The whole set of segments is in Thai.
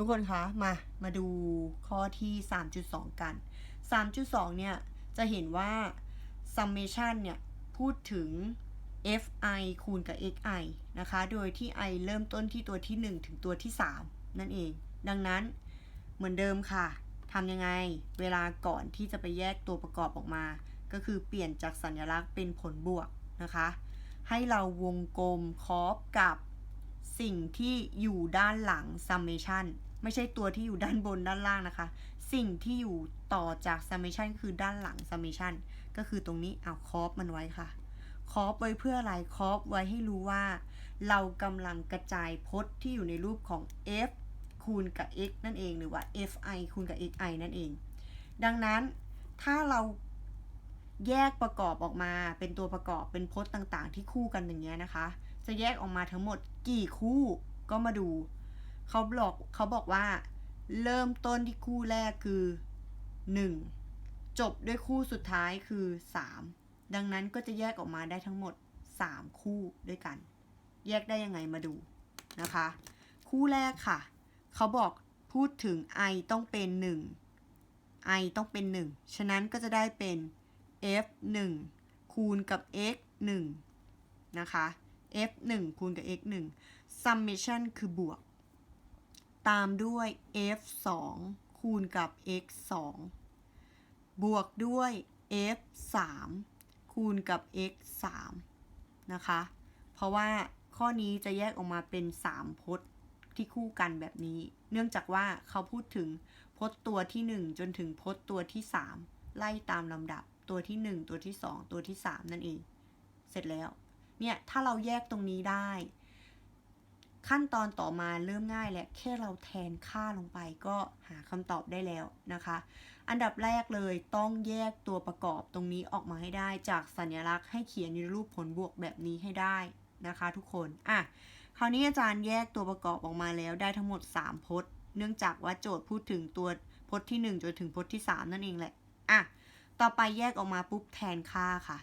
ทุกคนคะมามาดูข้อที่ 3.2 กัน 3.2 เนี่ย จะเห็นว่า summation เนี่ย พูดถึง fi คูณกับ xi นะคะ โดยที่ i เริ่มต้นที่ตัวที่ 1 ถึงตัวที่ 3 นั่นเอง ดังนั้นเหมือนเดิมค่ะทำยังไงเวลาก่อนที่จะไปแยกตัวประกอบออกมา ก็คือเปลี่ยนจากสัญลักษณ์เป็นผลบวกนะคะ ให้เราวงกลมคอฟกับสิ่งที่อยู่ด้านหลัง summation ไม่ใช่ตัวที่อยู่ด้านบนด้านล่างนะคะ สิ่งที่อยู่ต่อจาก summation คือด้านหลัง summation ก็คือตรงนี้เอาคอฟมันไว้ค่ะคอฟไว้เพื่ออะไรคอฟไว้ให้รู้ว่า เรากำลังกระจายพจน์ที่อยู่ในรูปของ f คูณกับ x นั่นเองหรือว่า fi คูณกับ xi นั่นเอง ดังนั้นถ้าเราแยกประกอบออกมาเป็นตัวประกอบเป็นพจน์ต่างๆ ที่คู่กันอย่างเงี้ยนะคะ จะแยกออกมาทั้งหมดกี่คู่ก็มาดู เขาบอกเขาบอกว่า เริ่มต้นที่คู่แรกคือ 1 จบด้วยคู่สุดท้ายคือ 3 ดังนั้นก็จะแยกออกมาได้ทั้งหมด 3 คู่ด้วยกัน แยกได้ยังไงมาดูนะคะ คู่แรกค่ะ เขาบอกพูดถึง i ต้องเป็น 1 i ต้องเป็น 1 ฉะนั้นก็จะได้เป็น f 1คูณกับ x 1นะคะ f 1คูณกับ x 1 summation คือบวก ตามด้วย f 2คูณกับ x 2บวกด้วย f 3คูณกับ x 3นะคะ เพราะว่าข้อนี้จะแยกออกมาเป็น 3 พจน์ที่คู่กันแบบนี้ เนื่องจากว่าเขาพูดถึงพจน์ตัวที่ 1 จนถึงพจน์ตัวที่ 3 ไล่ตามลำดับตัวที่ 1 ตัวที่ 2 ตัวที่ 3 นั่นเอง เสร็จแล้ว เนี่ย ถ้าเราแยกตรงนี้ได้ ขั้นตอนต่อมาเริ่มง่ายแหละแค่เราแทนค่าลงไปก็หาคำตอบได้แล้วนะคะ อันดับแรกเลยต้องแยกตัวประกอบตรงนี้ออกมาให้ได้จากสัญลักษณ์ให้เขียนในรูปผลบวกแบบนี้ให้ได้นะคะ ทุกคนอะคราวนี้อาจารย์แยกตัวประกอบออกมาแล้วได้ทั้งหมด 3 พจน์ เนื่องจากว่าโจทย์พูดถึงตัวพจน์ที่ 1 จนถึงพจน์ที่ 3 นั่นเองแหละอะต่อไปแยกออกมาปุ๊บแทนค่าค่ะ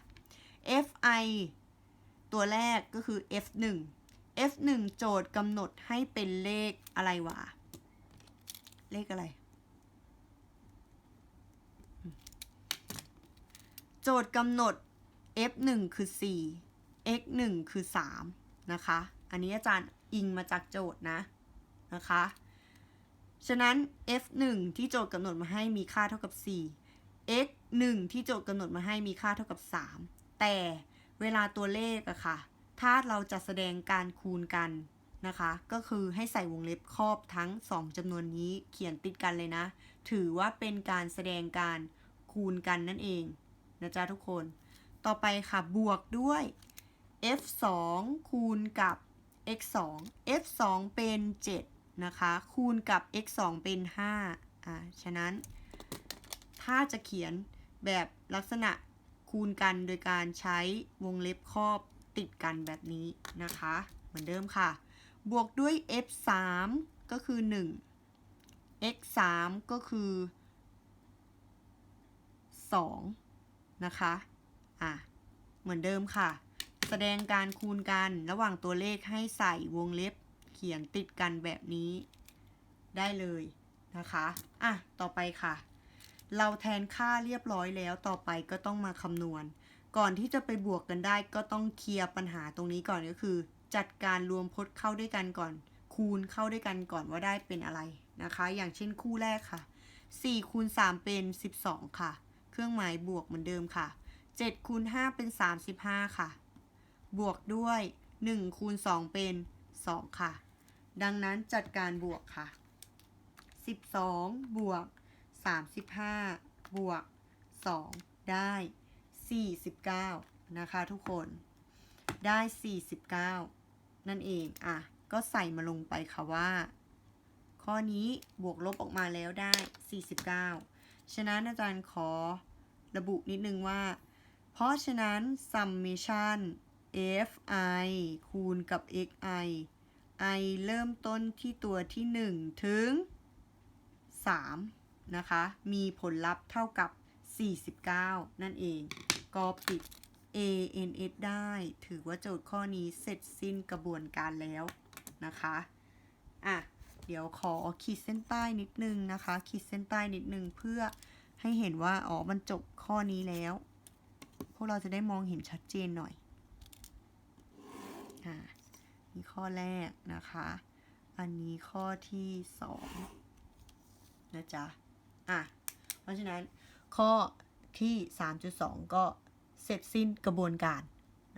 fi ตัวแรกก็คือ f1 f1 โจทย์กำหนดให้เป็นเลขอะไรวะ เลขอะไร โจทย์กำหนด f1 คือ 4 x1 คือ 3 นะคะ อันนี้อาจารย์อิงมาจากโจทย์นะ นะคะ ฉะนั้น f1 ที่โจทย์กำหนดมาให้มีค่าเท่ากับ 4 x 1 ที่โจทย์กำหนดมาให้มีค่าเท่ากับ 3 แต่เวลาตัวเลขอะค่ะ ถ้าเราจะแสดงการคูณกันนะคะ ก็คือให้ใส่วงเล็บครอบทั้ง 2จำนวนนี้เขียนติดกันเลยนะ ถือว่าเป็นการแสดงการคูณกันนั่นเองนะจ๊ะทุกคน ต่อไปค่ะบวกด้วย f 2คูณกับ x 2 f 2เป็น 7 นะคะ คูณกับ x 2เป็น 5 อ่า ฉะนั้น ถ้าจะเขียนแบบลักษณะคูณกันโดยการใช้วงเล็บครอบ ติดกันแบบนี้นะคะ เหมือนเดิมค่ะ บวกด้วย f 3ก็คือ 1 x 3ก็คือ 2 นะคะ อะ เหมือนเดิมค่ะ แสดงการคูณกันระหว่างตัวเลขให้ใส่วงเล็บเขียนติดกันแบบนี้ได้เลยนะคะ อะ ต่อไปค่ะ เราแทนค่าเรียบร้อยแล้วต่อไปก็ต้องมาคำนวณ ก่อนที่จะไปบวกกันได้ก็ต้องเคลียร์ปัญหาตรงนี้ก่อนก็คือ จัดการรวมพจน์เข้าด้วยกันก่อน คูณเข้าด้วยกันก่อนว่าได้เป็นอะไรนะคะ อย่างเช่นคู่แรกค่ะ4คูณ3เป็น 12 ค่ะ เครื่องหมายบวกเหมือนเดิมค่ะ7คูณ5เป็น 35 ค่ะ บวกด้วย1คูณ2เป็น 2 ค่ะ ดังนั้นจัดการบวกค่ะ 12 บวก 35 บวก 2 ได้ 49 นะคะทุกคนได้ 49 นั่นเองอะก็ใส่มาลงไปค่ะว่า ข้อนี้บวกลบออกมาแล้วได้ 49 ฉะนั้นอาจารย์ขอระบุนิดนึงว่า เพราะฉะนั้น summation fi คูณกับ xi i เริ่มต้นที่ตัวที่ 1 ถึง 3 นะคะ มีผลลัพธ์เท่ากับ 49 นั่นเอง ก็ปิด ANS ได้ ถือว่าโจทย์ข้อนี้เสร็จสิ้นกระบวนการแล้วนะคะ อะ เดี๋ยวขอขีดเส้นใต้นิดนึงนะคะ ขีดเส้นใต้นิดนึงเพื่อให้เห็นว่า อ๋อ มันจบข้อนี้แล้ว พวกเราจะได้มองเห็นชัดเจนหน่อย อ่านี่ข้อแรกนะคะ อันนี้ข้อที่สองนะจ๊ะ อะ เพราะฉะนั้นข้อที่ 3.2 ก็ เสร็จสิ้นกระบวนการ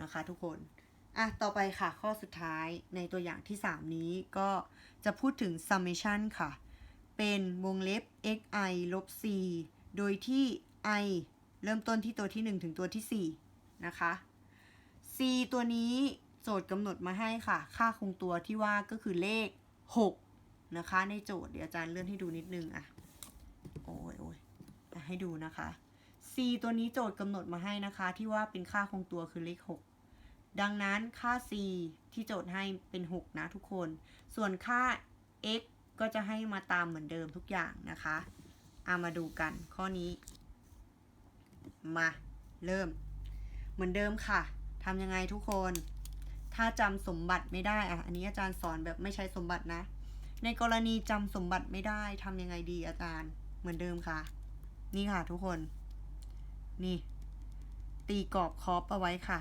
นะคะทุกคนอะต่อไปค่ะข้อสุดท้ายในตัวอย่างที่ 3 นี้ก็จะพูดถึง summation ค่ะ เป็นวงเล็บ xi ลบ c โดยที่ i เริ่มต้นที่ตัวที่ 1 ถึงตัวที่ 4 นะคะ c ตัวนี้โจทย์กำหนดมาให้ค่ะ ค่าคงตัวที่ว่าก็คือเลข 6 นะคะ ในโจทย์เดี๋ยวอาจารย์เลื่อนให้ดูนิดนึงอะ โอ้ยโอ้ยให้ดูนะคะ c ตัวนี้โจทย์กำหนดมาให้นะคะ ที่ว่าเป็นค่าคงตัวคือเลข 6 ดังนั้นค่า c ที่โจทย์ให้เป็น 6 นะทุกคน ส่วนค่า x ก็จะให้มาตามเหมือนเดิมทุกอย่างนะคะเอามาดูกันข้อนี้ มาเริ่ม เหมือนเดิมค่ะทำยังไงทุกคน ถ้าจำสมบัติไม่ได้อะอันนี้อาจารย์สอนแบบไม่ใช้สมบัตินะ ในกรณีจำสมบัติไม่ได้ทำยังไงดีอาจารย์ เหมือนเดิมค่ะ นี่ค่ะทุกคน นี่ ตีกรอบคอปเอาไว้ค่ะ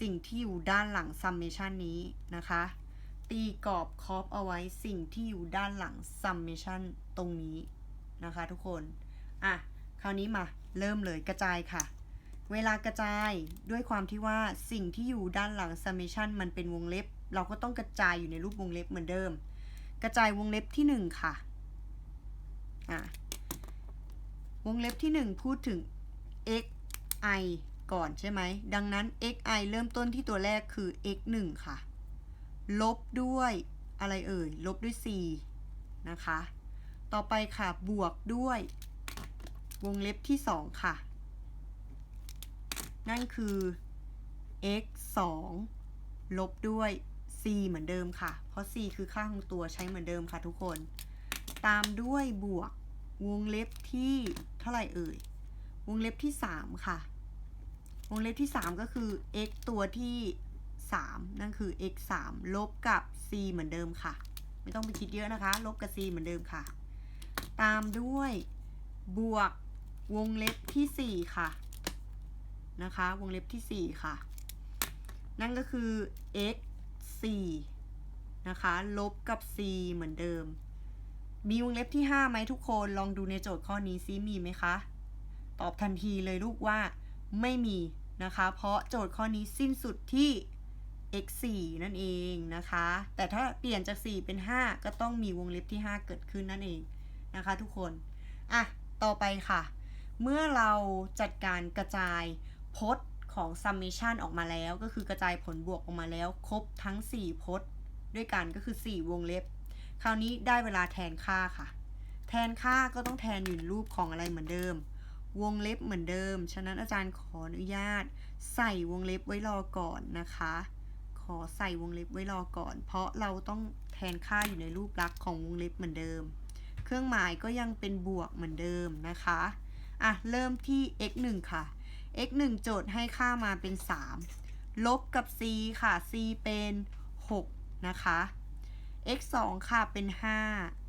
สิ่งที่อยู่ด้านหลัง summation นี้นะคะ ตีกรอบคอปเอาไว้สิ่งที่อยู่ด้านหลัง summation ตรงนี้นะคะ ทุกคน อะ คราวนี้มา เริ่มเลยกระจายค่ะ เวลากระจายด้วยความที่ว่าสิ่งที่อยู่ด้านหลัง summation มันเป็นวงเล็บ เราก็ต้องกระจายอยู่ในรูปวงเล็บเหมือนเดิม กระจายวงเล็บที่ 1 ค่ะ อะวงเล็บที่ 1 พูดถึง x i ก่อนใช่ไหม ดังนั้น x i เริ่มต้นที่ตัวแรกคือ x 1ค่ะ ลบด้วยอะไรเอ่ย ลบด้วย 4 นะคะ ต่อไปค่ะ บวกด้วย วงเล็บที่ 2 ค่ะ นั่นคือ x 2ลบด้วย c เหมือนเดิมค่ะ เพราะ c คือค่าของตัวใช้เหมือนเดิมค่ะทุกคน ตามด้วยบวกวงเล็บที่เท่าไหร่เอ่ย วงเล็บที่ 3 ค่ะ วงเล็บที่ 3 ก็คือ x ตัวที่ 3 นั่นคือ x 3ลบกับ c เหมือนเดิมค่ะ ไม่ต้องไปคิดเยอะนะคะ ลบกับ c เหมือนเดิมค่ะ ตามด้วยบวกวงเล็บที่ 4 ค่ะ นะคะ วงเล็บที่ 4 ค่ะ นั่นก็คือ x 4นะคะ ลบกับ c เหมือนเดิม มีวงเล็บที่ 5ไหมทุกคน ลองดูในโจทย์ข้อนี้ซิมีไหมคะ ตอบทันทีเลยลูกว่าไม่มีนะคะ เพราะโจทย์ข้อนี้สิ้นสุดที่ x 4นั่นเองนะคะ แต่ถ้าเปลี่ยนจาก 4 เป็น 5 ก็ต้องมีวงเล็บที่ 5 เกิดขึ้นนั่นเองนะคะ ทุกคน อะ ต่อไปค่ะ เมื่อเราจัดการกระจายพจน์ของ summation ออกมาแล้ว ก็คือกระจายผลบวกออกมาแล้ว ครบทั้ง 4 พจน์ ด้วยกันก็คือ 4 วงเล็บ คราวนี้ได้เวลาแทนค่าค่ะ แทนค่าก็ต้องแทนอยู่นรูปของอะไรเหมือนเดิม วงเล็บเหมือนเดิม ฉะนั้นอาจารย์ขออนุญาต ใส่วงเล็บไว้รอก่อนนะคะ ขอใส่วงเล็บไว้รอก่อน เพราะเราต้องแทนค่าอยู่ในรูปลักษณ์ของวงเล็บเหมือนเดิม เครื่องหมายก็ยังเป็นบวกเหมือนเดิมนะคะ อะ เริ่มที่ x 1ค่ะ x 1โจทย์ให้ค่ามาเป็น 3 ลบกับ c ค่ะ c เป็น 6 นะคะ x 2ค่ะเป็น 5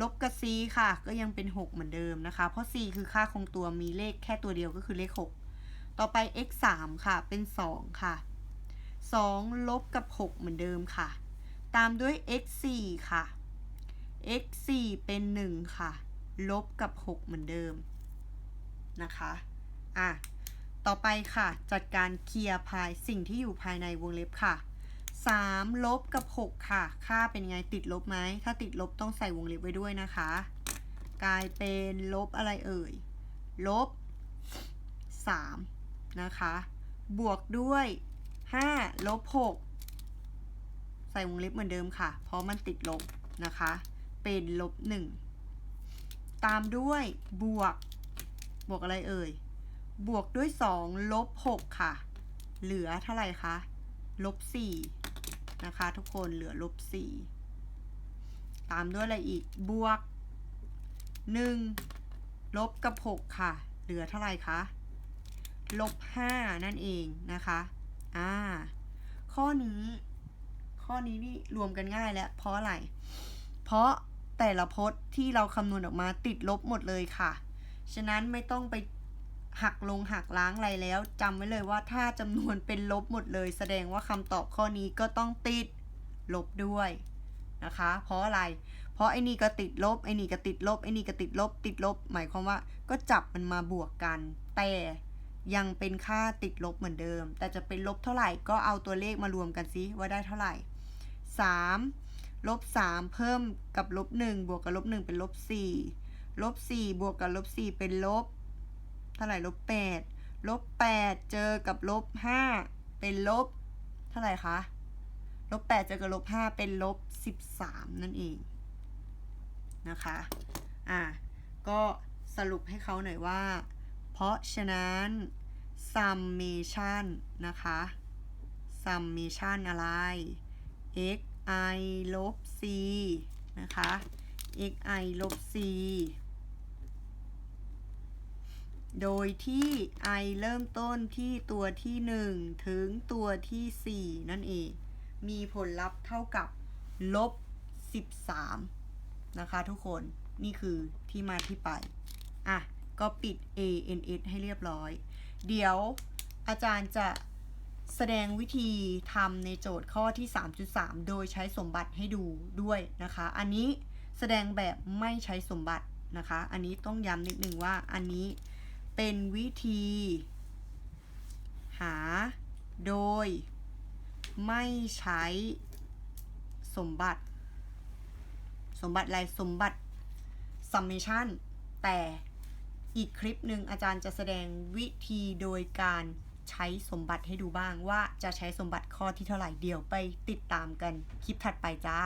ลบกับ c ค่ะ ก็ยังเป็น 6 เหมือนเดิมนะคะ เพราะ c คือค่าคงตัวมีเลขแค่ตัวเดียวก็คือเลข 6 ต่อไป x 3ค่ะ เป็น 2 ค่ะ 2 ลบกับ 6 เหมือนเดิมค่ะ ตามด้วย x 4ค่ะ x 4เป็น 1 ค่ะ ลบกับ 6 เหมือนเดิมนะคะ อะ ต่อไปค่ะ จัดการเคลียร์ภายสิ่งที่อยู่ภายในวงเล็บค่ะ 3 ลบกับ 6 ค่ะ ค่าเป็นไงติดลบไหม ถ้าติดลบต้องใส่วงเล็บไว้ด้วยนะคะ กลายเป็นลบอะไรเอ่ย ลบ 3 นะคะ บวกด้วย 5 ลบ 6 ใส่วงเล็บเหมือนเดิมค่ะ เพราะมันติดลบนะคะ เป็นลบ 1 ตามด้วยบวก บวกอะไรเอ่ย บวกด้วย 2 ลบ 6 ค่ะ เหลือเท่าไหร่คะ ลบ 4 นะคะทุกคนเหลือลบ4ตามด้วยอะไรอีกบวก1ลบกับ6ค่ะ เหลือเท่าไหร่คะลบ5นั่นเองนะคะอ่าข้อนี้ ข้อนี้นี่รวมกันง่ายแล้ว เพราะอะไร เพราะแต่ละพจน์ที่เราคำนวณออกมาติดลบหมดเลยค่ะ ฉะนั้นไม่ต้องไป หักลงหักล้างอะไรแล้วจำไว้เลยว่าถ้าจำนวนเป็นลบหมดเลย แสดงว่าคำตอบข้อนี้ก็ต้องติดลบด้วยนะคะ เพราะอะไร เพราะไอ้นี่ก็ติดลบไอ้นี่ก็ติดลบไอ้นี่ก็ติดลบ ติดลบ หมายความว่าก็จับมันมาบวกกัน แต่ยังเป็นค่าติดลบเหมือนเดิม แต่จะเป็นลบเท่าไหร่ก็เอาตัวเลขมารวมกันซิว่าได้เท่าไหร่ 3 ลบ 3 เพิ่มกับลบ 1 บวกกับลบ 1 เป็นลบ 4 ลบ 4 บวกกับลบ 4 เป็นลบ เท่าไหร่ลบ8ลบ8เจอกับลบ5เป็นลบ เท่าไหร่คะลบ8เจอกับลบ5เป็นลบ13นั่นเองนะคะ อะ ก็สรุปให้เขาหน่อยว่า เพราะฉะนั้น summation นะคะ summation อะไร xi ลบ c นะคะ xi ลบ c โดยที่ i เริ่มต้นที่ตัวที่ 1 ถึงตัวที่ 4 นั่นเอง มีผลลัพธ์เท่ากับลบ 13 นะคะทุกคน นี่คือที่มาที่ไป อะ ก็ปิด ANS ให้เรียบร้อย เดี๋ยวอาจารย์จะแสดงวิธีทำในโจทย์ข้อที่ 3.3 โดยใช้สมบัติให้ดูด้วยนะคะ อันนี้แสดงแบบไม่ใช้สมบัตินะคะ อันนี้ต้องย้ำนิดนึงว่าอันนี้ เป็นวิธี หา โดย ไม่ใช้ สมบัติ สมบัติอะไรสมบัติ summation แต่อีกคลิปหนึ่งอาจารย์จะแสดงวิธีโดยการใช้สมบัติให้ดูบ้างว่าจะใช้สมบัติข้อที่เท่าไหร่เดี๋ยวไปติดตามกันคลิปถัดไปจ้า